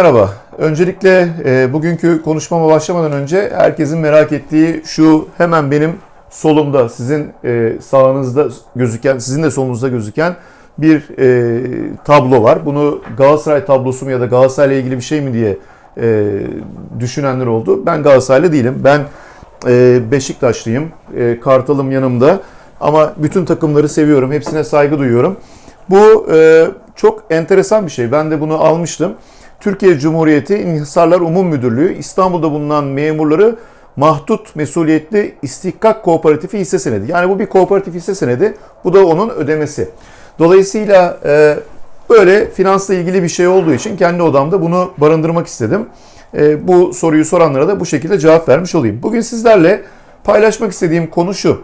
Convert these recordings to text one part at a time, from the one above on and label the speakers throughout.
Speaker 1: Merhaba. Öncelikle e, bugünkü konuşmama başlamadan önce herkesin merak ettiği şu hemen benim solumda, sizin e, sağınızda gözüken, sizin de solunuzda gözüken bir e, tablo var. Bunu Galatasaray tablosu mu ya da Galatasaray'la ilgili bir şey mi diye e, düşünenler oldu. Ben Galatasaraylı değilim. Ben e, Beşiktaşlıyım. E, Kartal'ım yanımda. Ama bütün takımları seviyorum. Hepsine saygı duyuyorum. Bu e, çok enteresan bir şey. Ben de bunu almıştım. Türkiye Cumhuriyeti İnhisarlar Umum Müdürlüğü İstanbul'da bulunan memurları mahdut mesuliyetli istihkak kooperatifi hisse senedi. Yani bu bir kooperatif hisse senedi. Bu da onun ödemesi. Dolayısıyla e, böyle finansla ilgili bir şey olduğu için kendi odamda bunu barındırmak istedim. E, bu soruyu soranlara da bu şekilde cevap vermiş olayım. Bugün sizlerle paylaşmak istediğim konu şu.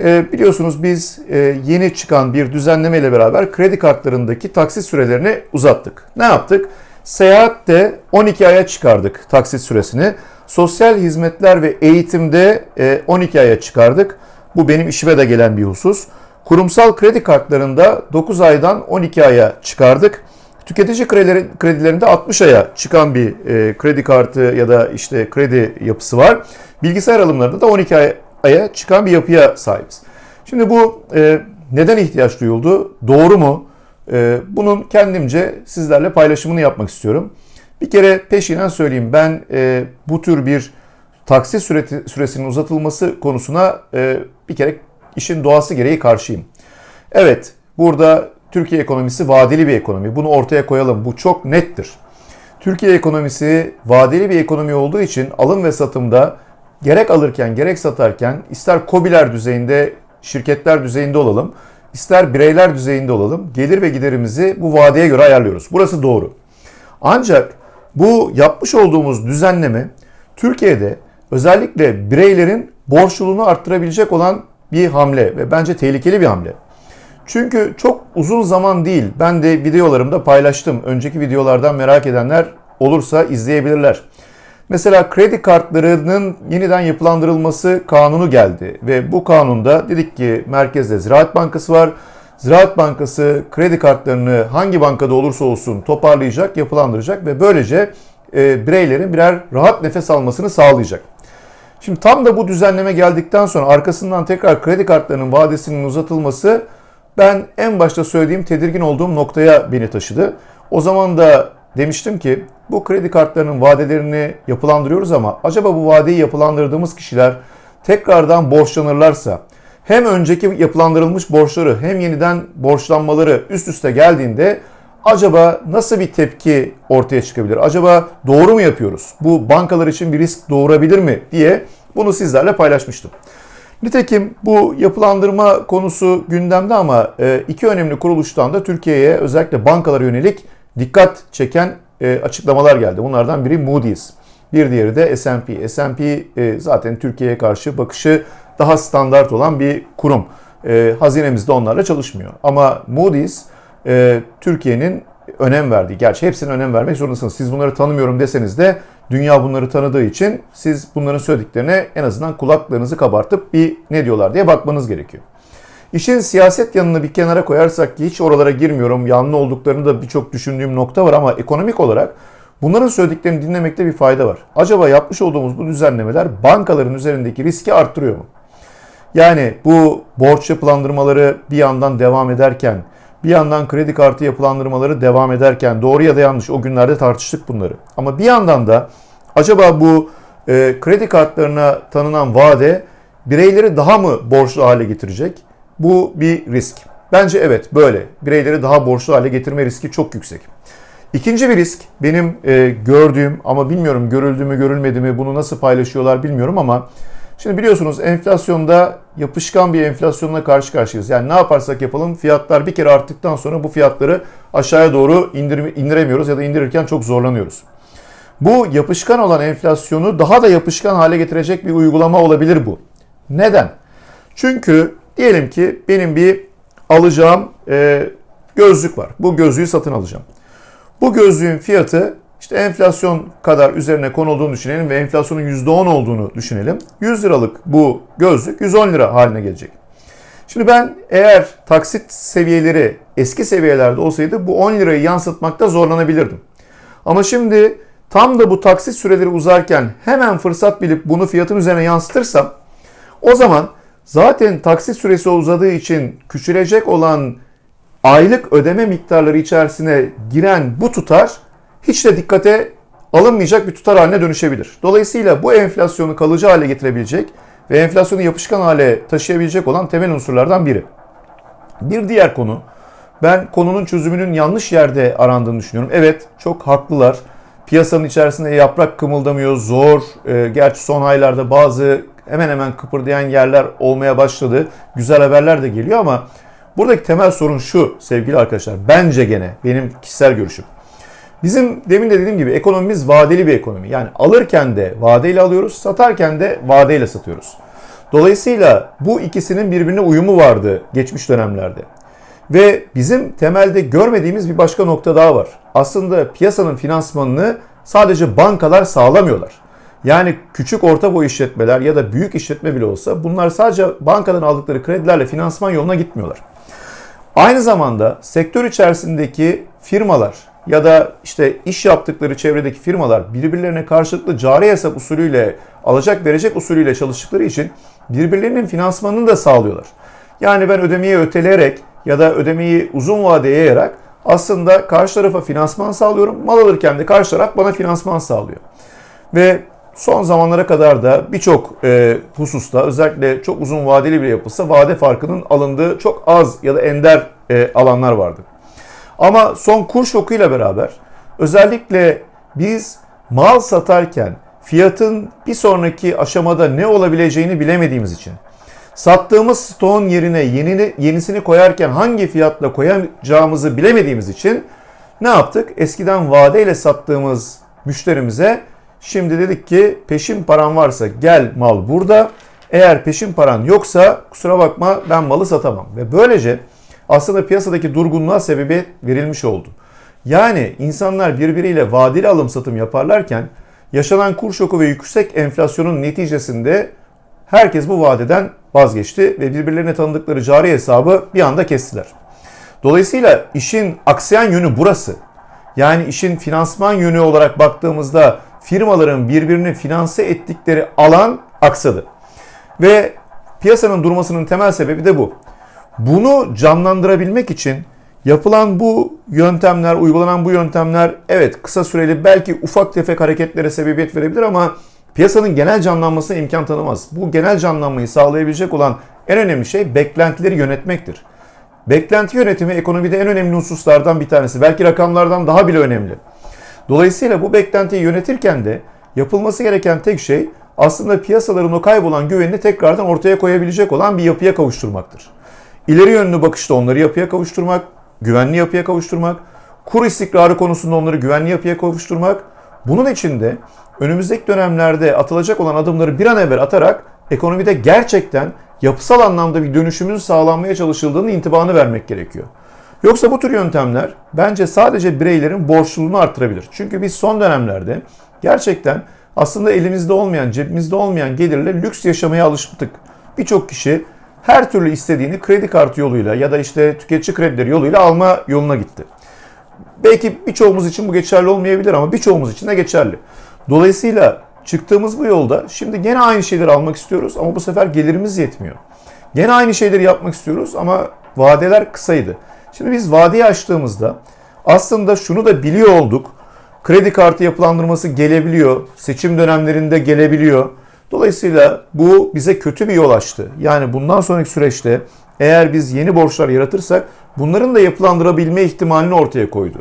Speaker 1: E, biliyorsunuz biz e, yeni çıkan bir düzenleme ile beraber kredi kartlarındaki taksit sürelerini uzattık. Ne yaptık? Seyahatte 12 aya çıkardık taksit süresini. Sosyal hizmetler ve eğitimde e, 12 aya çıkardık. Bu benim işime de gelen bir husus. Kurumsal kredi kartlarında 9 aydan 12 aya çıkardık. Tüketici kredileri- kredilerinde 60 aya çıkan bir e, kredi kartı ya da işte kredi yapısı var. Bilgisayar alımlarında da 12 ay- aya çıkan bir yapıya sahibiz. Şimdi bu e, neden ihtiyaç duyuldu? Doğru mu? E, bunun kendimce sizlerle paylaşımını yapmak istiyorum. Bir kere peşinen söyleyeyim ben e, bu tür bir süreti, süresinin uzatılması konusuna e, bir kere işin doğası gereği karşıyım. Evet, burada Türkiye ekonomisi vadeli bir ekonomi. Bunu ortaya koyalım. Bu çok nettir. Türkiye ekonomisi vadeli bir ekonomi olduğu için alım ve satımda gerek alırken gerek satarken ister kobiler düzeyinde, şirketler düzeyinde olalım, ister bireyler düzeyinde olalım, gelir ve giderimizi bu vadeye göre ayarlıyoruz. Burası doğru. Ancak bu yapmış olduğumuz düzenleme Türkiye'de özellikle bireylerin borçluluğunu arttırabilecek olan bir hamle ve bence tehlikeli bir hamle. Çünkü çok uzun zaman değil. Ben de videolarımda paylaştım. Önceki videolardan merak edenler olursa izleyebilirler. Mesela kredi kartlarının yeniden yapılandırılması kanunu geldi ve bu kanunda dedik ki merkezde Ziraat Bankası var. Ziraat Bankası kredi kartlarını hangi bankada olursa olsun toparlayacak, yapılandıracak ve böylece e, bireylerin birer rahat nefes almasını sağlayacak. Şimdi tam da bu düzenleme geldikten sonra arkasından tekrar kredi kartlarının vadesinin uzatılması ben en başta söylediğim tedirgin olduğum noktaya beni taşıdı. O zaman da demiştim ki bu kredi kartlarının vadelerini yapılandırıyoruz ama acaba bu vadeyi yapılandırdığımız kişiler tekrardan borçlanırlarsa hem önceki yapılandırılmış borçları hem yeniden borçlanmaları üst üste geldiğinde acaba nasıl bir tepki ortaya çıkabilir? Acaba doğru mu yapıyoruz? Bu bankalar için bir risk doğurabilir mi diye bunu sizlerle paylaşmıştım. Nitekim bu yapılandırma konusu gündemde ama e, iki önemli kuruluştan da Türkiye'ye özellikle bankalara yönelik dikkat çeken e, açıklamalar geldi. Bunlardan biri Moody's, bir diğeri de S&P. S&P e, zaten Türkiye'ye karşı bakışı daha standart olan bir kurum. E, Hazinemizde onlarla çalışmıyor. Ama Moody's e, Türkiye'nin önem verdiği, gerçi hepsine önem vermek zorundasınız. Siz bunları tanımıyorum deseniz de dünya bunları tanıdığı için siz bunların söylediklerine en azından kulaklarınızı kabartıp bir ne diyorlar diye bakmanız gerekiyor. İşin siyaset yanını bir kenara koyarsak ki hiç oralara girmiyorum. Yanlı olduklarını da birçok düşündüğüm nokta var ama ekonomik olarak bunların söylediklerini dinlemekte bir fayda var. Acaba yapmış olduğumuz bu düzenlemeler bankaların üzerindeki riski arttırıyor mu? Yani bu borç yapılandırmaları bir yandan devam ederken, bir yandan kredi kartı yapılandırmaları devam ederken doğru ya da yanlış o günlerde tartıştık bunları. Ama bir yandan da acaba bu e, kredi kartlarına tanınan vade bireyleri daha mı borçlu hale getirecek? Bu bir risk. Bence evet böyle. Bireyleri daha borçlu hale getirme riski çok yüksek. İkinci bir risk benim e, gördüğüm ama bilmiyorum görüldü mü görülmedi mi bunu nasıl paylaşıyorlar bilmiyorum ama şimdi biliyorsunuz enflasyonda yapışkan bir enflasyonla karşı karşıyayız. Yani ne yaparsak yapalım fiyatlar bir kere arttıktan sonra bu fiyatları aşağıya doğru indir, indiremiyoruz ya da indirirken çok zorlanıyoruz. Bu yapışkan olan enflasyonu daha da yapışkan hale getirecek bir uygulama olabilir bu. Neden? Çünkü diyelim ki benim bir alacağım e, gözlük var. Bu gözlüğü satın alacağım. Bu gözlüğün fiyatı işte enflasyon kadar üzerine konulduğunu düşünelim ve enflasyonun %10 olduğunu düşünelim. 100 liralık bu gözlük 110 lira haline gelecek. Şimdi ben eğer taksit seviyeleri eski seviyelerde olsaydı bu 10 lirayı yansıtmakta zorlanabilirdim. Ama şimdi tam da bu taksit süreleri uzarken hemen fırsat bilip bunu fiyatın üzerine yansıtırsam o zaman zaten taksit süresi uzadığı için küçülecek olan aylık ödeme miktarları içerisine giren bu tutar hiç de dikkate alınmayacak bir tutar haline dönüşebilir. Dolayısıyla bu enflasyonu kalıcı hale getirebilecek ve enflasyonu yapışkan hale taşıyabilecek olan temel unsurlardan biri. Bir diğer konu, ben konunun çözümünün yanlış yerde arandığını düşünüyorum. Evet, çok haklılar. Piyasanın içerisinde yaprak kımıldamıyor, zor. E, gerçi son aylarda bazı hemen hemen kıpırdayan yerler olmaya başladı. Güzel haberler de geliyor ama buradaki temel sorun şu sevgili arkadaşlar. Bence gene benim kişisel görüşüm. Bizim demin de dediğim gibi ekonomimiz vadeli bir ekonomi. Yani alırken de vadeyle alıyoruz, satarken de vadeyle satıyoruz. Dolayısıyla bu ikisinin birbirine uyumu vardı geçmiş dönemlerde. Ve bizim temelde görmediğimiz bir başka nokta daha var. Aslında piyasanın finansmanını sadece bankalar sağlamıyorlar. Yani küçük orta boy işletmeler ya da büyük işletme bile olsa bunlar sadece bankadan aldıkları kredilerle finansman yoluna gitmiyorlar. Aynı zamanda sektör içerisindeki firmalar ya da işte iş yaptıkları çevredeki firmalar birbirlerine karşılıklı cari hesap usulüyle alacak verecek usulüyle çalıştıkları için birbirlerinin finansmanını da sağlıyorlar. Yani ben ödemeyi öteleyerek ya da ödemeyi uzun vadeye yayarak aslında karşı tarafa finansman sağlıyorum. Mal alırken de karşı taraf bana finansman sağlıyor. Ve son zamanlara kadar da birçok e, hususta özellikle çok uzun vadeli bir yapılsa vade farkının alındığı çok az ya da ender e, alanlar vardı. Ama son kur şokuyla beraber özellikle biz mal satarken fiyatın bir sonraki aşamada ne olabileceğini bilemediğimiz için sattığımız stoğun yerine yenini, yenisini koyarken hangi fiyatla koyacağımızı bilemediğimiz için ne yaptık? Eskiden vadeyle sattığımız müşterimize şimdi dedik ki peşin paran varsa gel mal burada. Eğer peşin paran yoksa kusura bakma ben malı satamam. Ve böylece aslında piyasadaki durgunluğa sebebiyet verilmiş oldu. Yani insanlar birbiriyle vadeli alım satım yaparlarken yaşanan kur şoku ve yüksek enflasyonun neticesinde herkes bu vadeden vazgeçti ve birbirlerine tanıdıkları cari hesabı bir anda kestiler. Dolayısıyla işin aksayan yönü burası. Yani işin finansman yönü olarak baktığımızda firmaların birbirini finanse ettikleri alan aksadı. Ve piyasanın durmasının temel sebebi de bu. Bunu canlandırabilmek için yapılan bu yöntemler, uygulanan bu yöntemler evet kısa süreli belki ufak tefek hareketlere sebebiyet verebilir ama piyasanın genel canlanmasına imkan tanımaz. Bu genel canlanmayı sağlayabilecek olan en önemli şey beklentileri yönetmektir. Beklenti yönetimi ekonomide en önemli hususlardan bir tanesi. Belki rakamlardan daha bile önemli. Dolayısıyla bu beklentiyi yönetirken de yapılması gereken tek şey aslında piyasaların o kaybolan güvenini tekrardan ortaya koyabilecek olan bir yapıya kavuşturmaktır. İleri yönlü bakışta onları yapıya kavuşturmak, güvenli yapıya kavuşturmak, kur istikrarı konusunda onları güvenli yapıya kavuşturmak, bunun için de önümüzdeki dönemlerde atılacak olan adımları bir an evvel atarak ekonomide gerçekten yapısal anlamda bir dönüşümün sağlanmaya çalışıldığını intibanı vermek gerekiyor. Yoksa bu tür yöntemler bence sadece bireylerin borçluluğunu artırabilir. Çünkü biz son dönemlerde gerçekten aslında elimizde olmayan, cebimizde olmayan gelirle lüks yaşamaya alıştık. Birçok kişi her türlü istediğini kredi kartı yoluyla ya da işte tüketici kredileri yoluyla alma yoluna gitti. Belki birçoğumuz için bu geçerli olmayabilir ama birçoğumuz için de geçerli. Dolayısıyla çıktığımız bu yolda şimdi gene aynı şeyleri almak istiyoruz ama bu sefer gelirimiz yetmiyor. Gene aynı şeyleri yapmak istiyoruz ama vadeler kısaydı. Şimdi biz vadeyi açtığımızda aslında şunu da biliyor olduk. Kredi kartı yapılandırması gelebiliyor. Seçim dönemlerinde gelebiliyor. Dolayısıyla bu bize kötü bir yol açtı. Yani bundan sonraki süreçte eğer biz yeni borçlar yaratırsak bunların da yapılandırabilme ihtimalini ortaya koydu.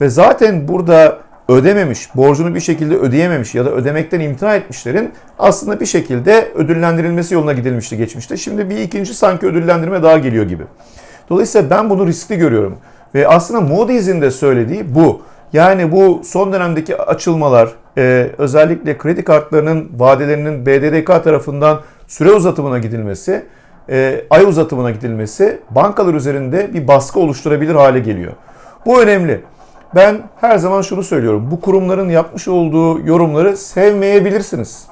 Speaker 1: Ve zaten burada ödememiş, borcunu bir şekilde ödeyememiş ya da ödemekten imtina etmişlerin aslında bir şekilde ödüllendirilmesi yoluna gidilmişti geçmişte. Şimdi bir ikinci sanki ödüllendirme daha geliyor gibi. Dolayısıyla ben bunu riskli görüyorum. Ve aslında Moody's'in de söylediği bu. Yani bu son dönemdeki açılmalar, e, özellikle kredi kartlarının vadelerinin BDDK tarafından süre uzatımına gidilmesi, e, ay uzatımına gidilmesi bankalar üzerinde bir baskı oluşturabilir hale geliyor. Bu önemli. Ben her zaman şunu söylüyorum. Bu kurumların yapmış olduğu yorumları sevmeyebilirsiniz.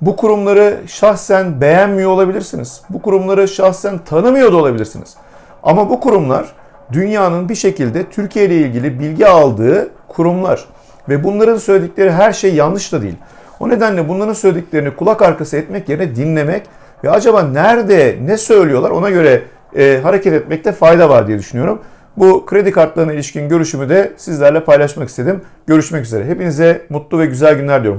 Speaker 1: Bu kurumları şahsen beğenmiyor olabilirsiniz. Bu kurumları şahsen tanımıyor da olabilirsiniz. Ama bu kurumlar dünyanın bir şekilde Türkiye ile ilgili bilgi aldığı kurumlar. Ve bunların söyledikleri her şey yanlış da değil. O nedenle bunların söylediklerini kulak arkası etmek yerine dinlemek ve acaba nerede ne söylüyorlar ona göre e, hareket etmekte fayda var diye düşünüyorum. Bu kredi kartlarına ilişkin görüşümü de sizlerle paylaşmak istedim. Görüşmek üzere. Hepinize mutlu ve güzel günler diliyorum.